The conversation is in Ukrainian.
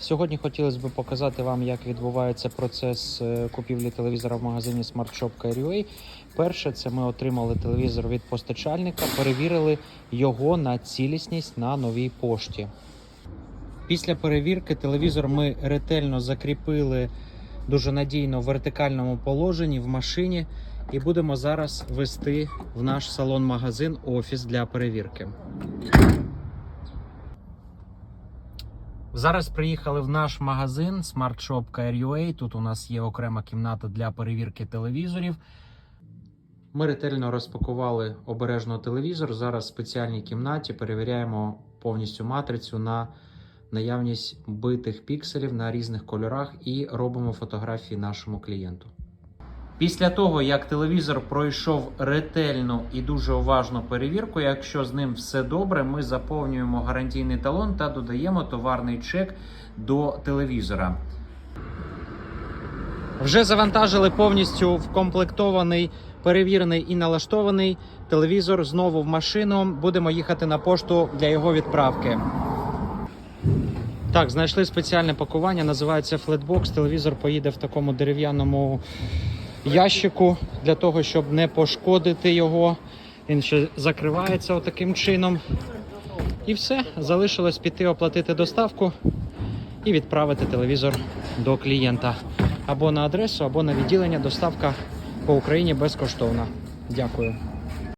Сьогодні хотілося б показати вам, як відбувається процес е, купівлі телевізора в магазині Smart Shop. Перше, це ми отримали телевізор від постачальника, перевірили його на цілісність на новій пошті. Після перевірки телевізор ми ретельно закріпили дуже надійно в вертикальному положенні в машині і будемо зараз вести в наш салон-магазин офіс для перевірки. Зараз приїхали в наш магазин Smart Shop KRUA. Тут у нас є окрема кімната для перевірки телевізорів. Ми ретельно розпакували обережно телевізор. Зараз в спеціальній кімнаті перевіряємо повністю матрицю на наявність битих пікселів на різних кольорах і робимо фотографії нашому клієнту. Після того, як телевізор пройшов ретельну і дуже уважну перевірку, якщо з ним все добре, ми заповнюємо гарантійний талон та додаємо товарний чек до телевізора. Вже завантажили повністю вкомплектований, перевірений і налаштований телевізор знову в машину. Будемо їхати на пошту для його відправки. Так, знайшли спеціальне пакування, називається Flatbox. Телевізор поїде в такому дерев'яному ящику для того, щоб не пошкодити його. Він ще закривається отаким чином. І все, залишилось піти оплатити доставку і відправити телевізор до клієнта або на адресу, або на відділення. Доставка по Україні безкоштовна. Дякую.